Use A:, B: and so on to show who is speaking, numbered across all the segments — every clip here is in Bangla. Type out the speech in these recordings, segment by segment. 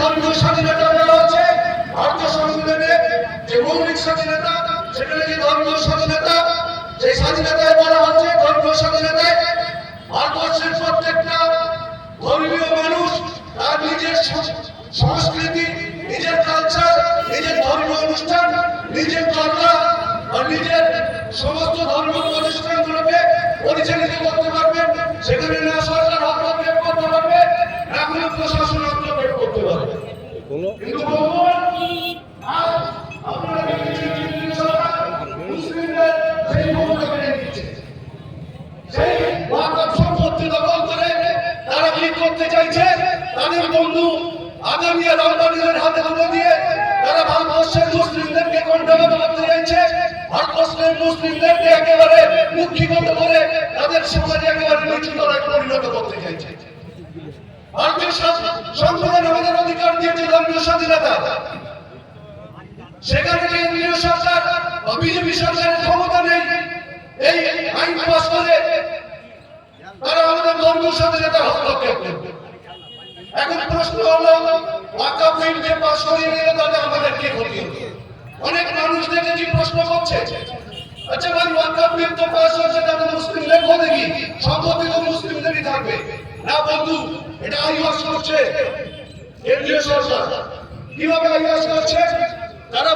A: ধর্মীয় স্বাধীনতা দেওয়া হচ্ছে ভারতীয় সংবিধানে যে মৌলিক স্বাধীনতা, সেখানে যে ধর্মীয় স্বাধীনতা, সেই স্বাধীনতায় বলা হচ্ছে ধর্মীয় স্বাধীনতায় ভারতবর্ষের প্রত্যেকটা ধর্মীয় মানুষ তার নিজের সংস্কৃতি, নিজের কালচার নিজের ধর্মীয় অনুষ্ঠান, নিজের চর্চা আর নিজের সমস্ত ধর্ম প্রতিষ্ঠানগুলোকে পরিচালিত করতে পারবেন। সেখানে না করে তারা কি করতে চাইছে তাদের বন্ধু আগামী রহমানের হাতে তুলে দিয়ে তারা ভারতবর্ষের মুসলিমদেরকে কণ্ঠগত করতে চাইছে ভারতবর্ষের মুসলিমদেরকে একেবারে মুক্ষীগত করে তাদের সমাজে একেবারে নিচু তলায় পরিণত করতে চাইছে। ভারতীয় সং- সংবিধান আমাদের অধিকার দিয়েছে ধর্মীয় স্বাধীনতা। সেখানে কেন্দ্রীয় সরকার বা বিজেপি সরকারের ক্ষমতা নেই। এই আইন পাস করে তারা আমাদের ধর্মীয় স্বাধীনতা হস্তক্ষেপ করবে। এখন প্রশ্ন হলো ওয়াকাফ বিল যে পাস করিয়ে নিলে তাতে আমাদের আচ্ছা ভাই ওয়াকাফ বিল তো পাস হয়েছে, তাতে মুসলিমদের ক্ষতি কি? সম্পত্তি তো মুসলিমদেরই থাকবে। না বন্ধু এটা আইওয়াস করছে। কেন্দ্রীয় সরকার। কীভাবে আইওয়াস করছে? তারা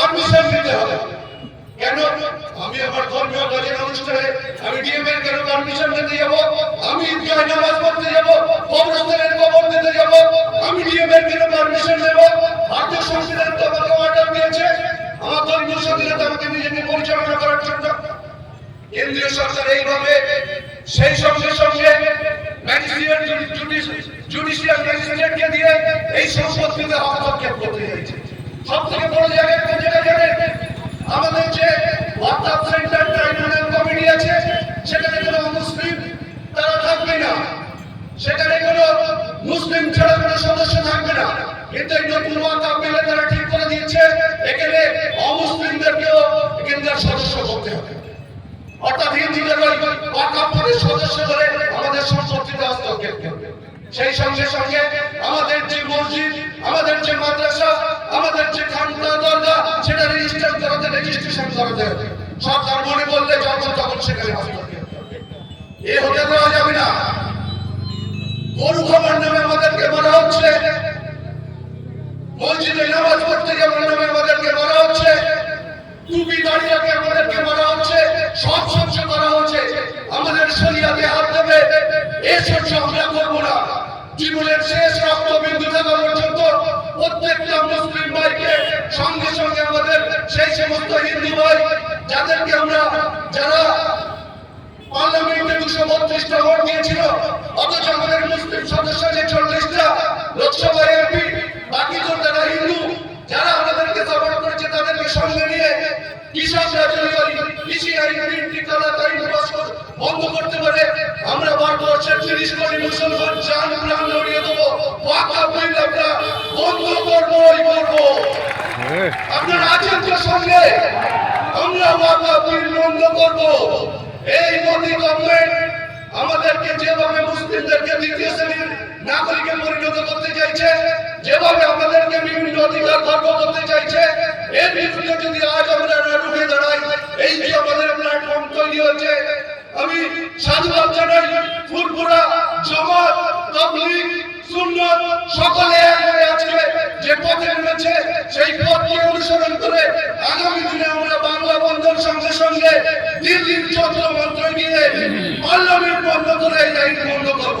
A: পারমিশন হবে। কেন? আমি আমার ধর্মীয় কাজের অনুষ্ঠানে আমি কেন পারমিশন যাব? আমি নামাজ পড়তে যাব, কবরস্থানের কবর দিতে যাব, আমি কেন পারমিশন ভারতীয় সংবিধান তো আমাকে অর্ডার দিয়েছে। আমার ধর্মীয় স্বাধীনতা আমাকে নিজেকে পরিচালনা করার জন্য। কেন্দ্রীয় সরকার এইভাবে, সেই সঙ্গে সঙ্গে ম্যাজিস্ট্রেট, জুডিশিয়াল ম্যাজিস্ট্রেটকে দিয়ে এই সম্পত্তিতে হস্তক্ষেপ করতে চাইছে। সব থেকে বড় জায়গা কোন জায়গা জানেন? আমাদের যে ওয়াকফ সেন্টার ট্রাইব্যুনাল কমিটি আছে, সেখানে কোনো মুসলিম তারা থাকবে না। সেখানে কোনো মুসলিম ছাড়া কোনো সদস্য থাকবে না। কিন্তু এই নতুন ওয়াকফ বিলে তারা ঠিক করে দিয়েছে এখানে অমুসলিমদেরকেও এখানকার সদস্য করতে হবে। অর্থাৎ হিন্দুদের ওই ওয়াকফ বোর্ডের সদস্য করে আমাদের সম্পত্তিতে হস্তক্ষেপ করবে সেই সঙ্গে সঙ্গে আমাদের যে মসজিদ, আমাদের যে মাদ্রাসা আমাদের যে খানকা দরগা সেটা রেজিস্টার করাতে রেজিস্ট্রেশন করাতে সরকার মনে করলে যখন তখন সেখানে এ হতে দেওয়া যাবে না। গরু খাবার নামে আমাদেরকে হচ্ছে। মসজিদে নামাজ পড়তে নামে আমাদেরকে হচ্ছে। টুপি দাঁড়িয়ে আমাদেরকে হচ্ছে। সব সহ্য করা হচ্ছে। আমাদের শরীয়তে হাত দেবে। এ সহ্য আমরা করব না। জীবনের শেষ রক্তবিন্দু থাকা পর্যন্ত প্রত্যেকটা মুসলিম ভাইকে সঙ্গে সঙ্গে আমাদের সেই সমস্ত হিন্দু ভাই, যাদেরকে আমরা যারা পার্লামেন্টে দুশো বত্রিশটা ভোট দিয়েছিল, অথচ আমাদের মুসলিম সদস্য যে চল্লিশটা লোকসভা এমপি, বাকি তো তারা হিন্দু, যারা আমাদেরকে সাপোর্ট করেছে তাদেরকে সঙ্গে নিয়ে কৃষকরা যদি কৃষি আইন কালা আইন পাস বন্ধ করতে পারে। আমরা ভারতবর্ষের তিরিশ কোটি মুসলমান চান প্রাণ লড়িয়ে দেবো। সঙ্গে আমরা এই মোদী গভর্নমেন্ট আমাদেরকে যেভাবে মুসলিমদেরকে দ্বিতীয় শ্রেণির নাগরিকে পরিণত করতে চাইছে, যেভাবে আমাদেরকে বিভিন্ন অধিকার খর্ব করতে চাইছে যদি আজ আমরা রুখে দাঁড়াই, এই যে আমাদের প্ল্যাটফর্ম তৈরি হয়েছে, আমি সাধুবাদ জানাই ফুরফুরা, জামাত, তাবলীগ, সুন্নাত, সকলে এক আজকে যে পথে নেমেছে সেই পথকে অনুসরণ করে আগামী দিনে আমরা বাংলা বন্ধের সঙ্গে সঙ্গে দিল্লির যন্ত্র মন্ত্র নিয়ে পার্লামেন্ট বন্ধ করে এই আইন বন্ধ করব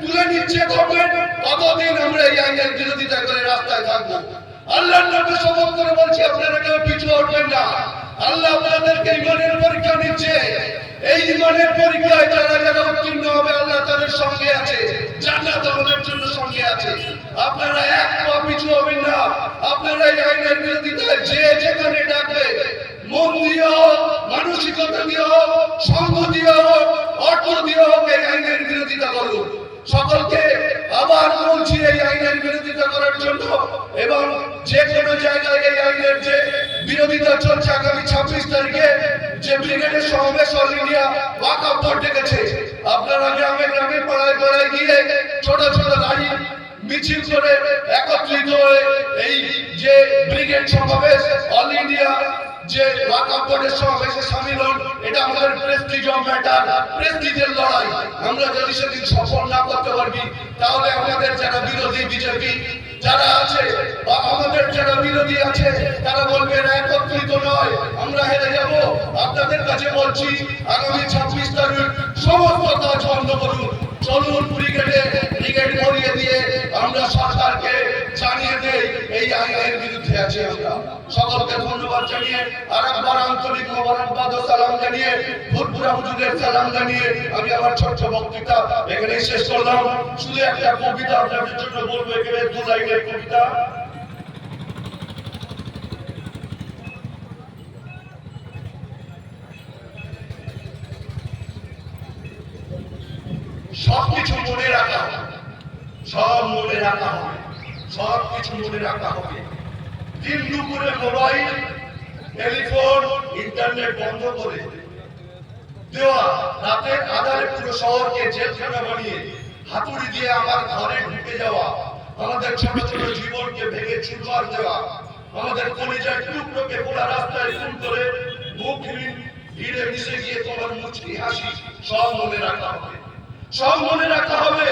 A: তুলে নিচ্ছে গভর্নমেন্ট ততদিন আমরা এই আইনের বিরোধিতা করে রাস্তায় থাকব? আল্লাহর নামে শপথ করে বলছি, আপনারা কেউ পিছু উঠবেন না। আল্লাহ আপনাদেরকে ইমানের পরীক্ষা নিচ্ছে এই ইমানের পরীক্ষায় যারা যারা উত্তীর্ণ হবে, আল্লাহ তাদের সঙ্গে আছে। জান্নাত আমাদের জন্য সঙ্গে আছে। আপনারা এক পা পিছু হবেন না। আপনারা এই আইনের বিরোধিতায় যে যেখানে ডাকবে, মন দিয়ে হোক, মানসিকতা দিয়ে হোক, সঙ্গ দিয়ে হোক, অর্থ দিয়ে হোক, এই আইনের বিরোধিতা করুন। সকলকে আবার বলছি এই আইনের বিরোধিতা করার জন্য এবং যে কোনো জায়গায় এই আইনের যে বিরোধিতা চলছে আগামী ছাব্বিশ তারিখে, যে ব্রিগেডের সমাবেশ অল ইন্ডিয়া ওয়াকআপ বোর্ড ডেকেছে, আপনারা গ্রামে গ্রামে, পাড়ায় পাড়ায় গিয়ে ছোট ছোট গাড়ি মিছিল করে একত্রিত হয়ে এই যে ব্রিগেড সমাবেশ, অল ইন্ডিয়া যে ওয়াকআপ বোর্ডের সমাবেশে সামিল হন, এটা আমাদের প্রেস্টিজ অফ ম্যাটার প্রেস্টিজের লড়াই। আমরা যদি সেদিন সফল না করতে পারবি, তাহলে আমাদের যারা বিরোধী বিজেপি যারা আছে বা আমাদের যারা বিরোধী আছে, তারা বলবে এরা একত্রিত নয়, আমরা হেরে যাব। আপনাদের কাছে বলছি, আগামী ছাব্বিশ তারিখ সমস্ত কাজ বন্ধ করুন। চলুন ব্রিগেডে ব্রিগেড করিয়ে দিয়ে আমরা সরকারকে জানিয়ে দেই, এই আইনের বিরুদ্ধে আছে আমরা। সকলকে ধন্যবাদ জানিয়ে, আর একবার আন্তরিক মোবারকবাদ ও সালাম জানিয়ে ফুরপুরা হুজুরের সালাম জানিয়ে আমি আমার ছোট্ট বক্তৃতা এখানে শেষ করলাম। শুধু একটা কবিতা আপনাদের জন্য বলব এখানে দু লাইনের কবিতা। সবকিছু মনে রাখা সব মনে রাখা হবে। সব কিছু মনে রাখা হবে। দিন দুপুরে মোবাইল, টেলিফোন, ইন্টারনেট বন্ধ করে দেওয়া। রাতের আধারে পুরো শহরকে জেলখানা বানিয়ে হাতুড়ি দিয়ে আমার ঘরে ঢুকে যাওয়া। আমাদের ছোট ছোট জীবনকে ভেঙে চুরমার দেওয়া। আমাদের কলিজার টুকরোকে পোড়া রাস্তায় খুন করে মুখ ভিড়ে মিশে গিয়ে তোমার মুচকি হাসি সব মনে রাখা হবে। সব মনে রাখা হবে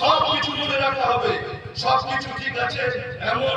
A: সব কিছু মনে রাখা হবে। সব কিছু ঠিক আছে, এমন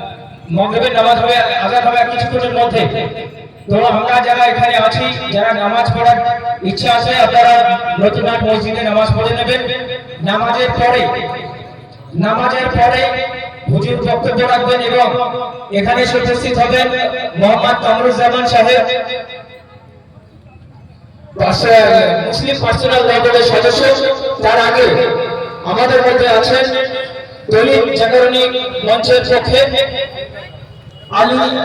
B: মগরিবের নামাজ হবে আজান হবে কিছুক্ষণের মধ্যে। তো আমরা যারা এখানে আছি, যারা নামাজ পড়ার ইচ্ছা আছে, আপনারা মসজিদে নামাজ পড়ে নেবেন। নামাজের পরে নামাজের পরে হুজুর বক্তব্য রাখবেন এবং এখানে উপস্থিত হবেন মোহাম্মদ কামরুজ্জামান সাহেব। মুসলিম পার্সোনাল সদস্য, তার আগে আমাদের মধ্যে আছেন দলিত জাগরণী মঞ্চের পক্ষে আলী